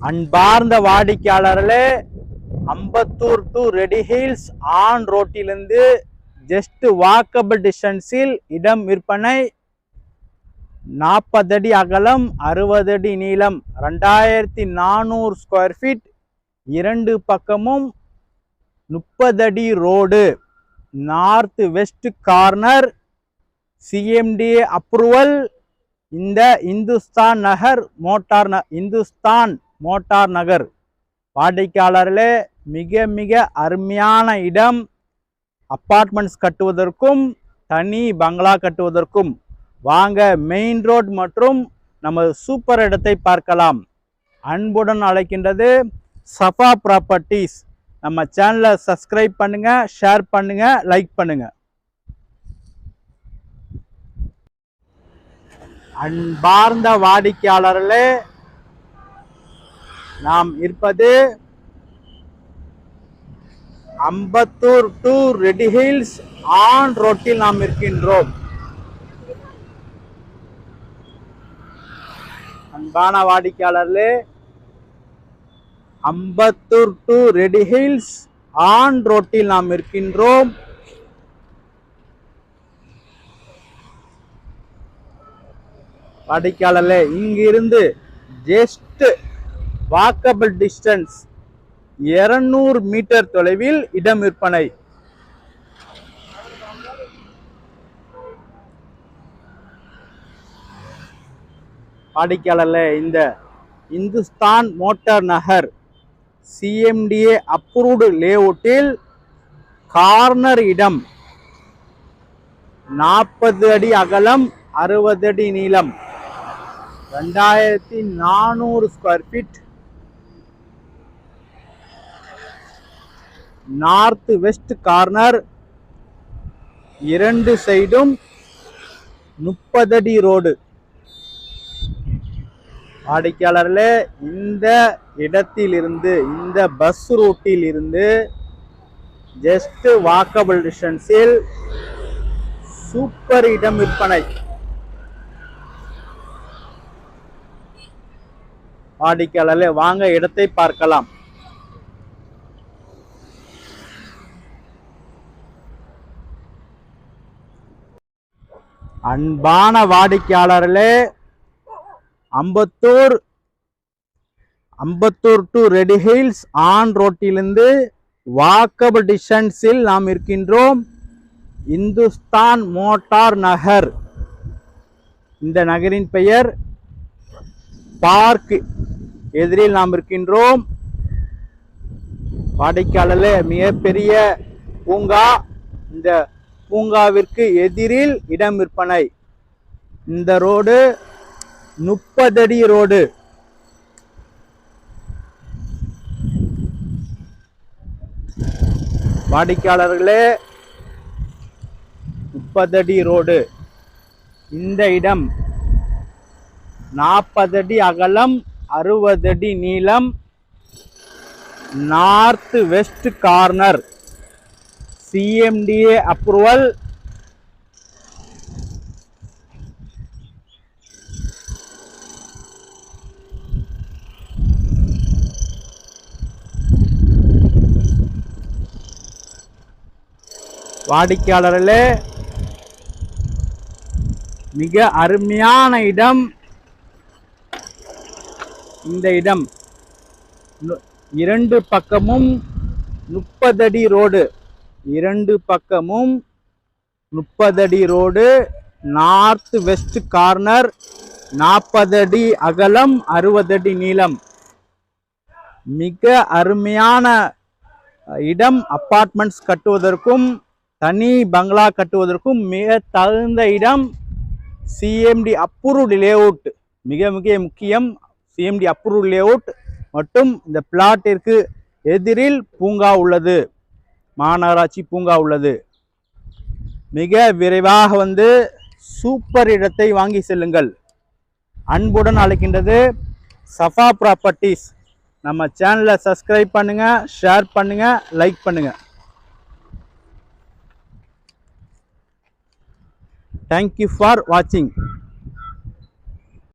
அன்பார்ந்த வாடிக்கையாளர்களே Ambattur to Red Hills on ரோட்டிலிருந்து just walkable டிஸ்டன்ஸில் இடம் விற்பனை நாற்பது அடி அகலம் அறுபது அடி நீளம் ரெண்டாயிரத்தி நானூறு ஸ்கொயர் ஃபீட் இரண்டு பக்கமும் முப்பது அடி road north west corner CMDA approval இந்த இந்துஸ்தான் நகர் மோட்டார் ந இந்துஸ்தான் மோட்டார் நகர். வாடிக்கையாளர்களே மிக மிக அருமையான இடம். அப்பார்ட்மெண்ட்ஸ் கட்டுவதற்கும் தனி பங்களா கட்டுவதற்கும். வாங்க மெயின் ரோட் மற்றும் நமது சூப்பர் இடத்தை பார்க்கலாம். அன்புடன் அழைக்கின்றது சஃபா ப்ராப்பர்ட்டிஸ். நம்ம சேனலை சப்ஸ்கிரைப் பண்ணுங்கள் ஷேர் பண்ணுங்கள் லைக் பண்ணுங்கள் அன்பார்ந்த வாடிக்கையாளர்களே நாம் இருப்பது Ambattur to Red Hills on ரோட்டில் நாம் இருக்கின்றோம் அன்பான வாடிக்கையாளர்களே Ambattur to Red Hills on ரோட்டில் நாம் இருக்கின்றோம் வாடிக்கையாளர்களே இங்கிருந்து ஜஸ்ட் வாக்கபிள் டிஸ்டன்ஸ் 200 மீட்டர் தொலைவில் இடம் விற்பனை. வாடிக்கையாளர்களே இந்த Hindustan Motor Nagar CMDA approved லேஅவுட்டில் corner இடம் நாற்பது அடி அகலம் அறுபது அடி நீளம். ரெண்டாயிரத்தி நானூறு square feet north west corner இரண்டு சைடும் முப்பதடி ரோடு வாடிக்கையாளர்களே இந்த இடத்திலிருந்து இந்த பஸ் ரூட்டில் இருந்து ஜஸ்ட் வாக்கபிள் டிஸ்டன்ஸில் சூப்பர் இடம் விற்பனை. வாடிக்கையாளர்களே வாங்க இடத்தை பார்க்கலாம். அன்பான வாடிக்கையாளர்களே Ambattur Ambattur to Red Hills on ரோட்டிலிருந்து walkable டிஸ்டன்ஸில் நாம் இருக்கின்றோம். இந்துஸ்தான் மோட்டார் நகர். இந்த நகரின் பெயர் பார்க் எதிரில் நாம் இருக்கின்றோம். வாடிக்கையாளர்களே மிகப்பெரிய பூங்கா. இந்த பூங்காவிற்கு எதிரில் இடம் விற்பனை. இந்த ரோடு முப்பது அடி ரோடு. வாடிக்கையாளர்களே முப்பதடி ரோடு. இந்த இடம் நாற்பது அடி அகலம் அறுபது அடி நீளம் north west corner. CMDA approval வாடிக்கையாளர்களே மிக அருமையான இடம். இந்த இடம் இரண்டு பக்கமும் முப்பது அடி ரோடு. இரண்டு பக்கமும் முப்பது அடி ரோடு நார்த் வெஸ்ட் கார்னர் நாற்பது அடி அகலம் அறுபது அடி நீளம். மிக அருமையான இடம். அப்பார்ட்மெண்ட்ஸ் கட்டுவதற்கும் தனி பங்களா கட்டுவதற்கும் மிக தகுந்த இடம். சிஎம்டி அப்ரூவ்டு லேஅவுட் மிக மிக முக்கியம். சிஎம்டி அப்ரூவ்டு லேஅவுட் மற்றும் இந்த பிளாட்டிற்கு எதிரில் பூங்கா உள்ளது. மாநகராட்சி பூங்கா உள்ளது. மிக விரைவாக வந்து சூப்பர் இடத்தை வாங்கி செல்லுங்கள். அன்புடன் அழைக்கின்றது சஃபா ப்ராப்பர்ட்டிஸ். நம்ம சேனலை சப்ஸ்கிரைப் பண்ணுங்கள் ஷேர் பண்ணுங்கள் லைக் பண்ணுங்கள் தேங்க்யூ ஃபார் வாட்சிங்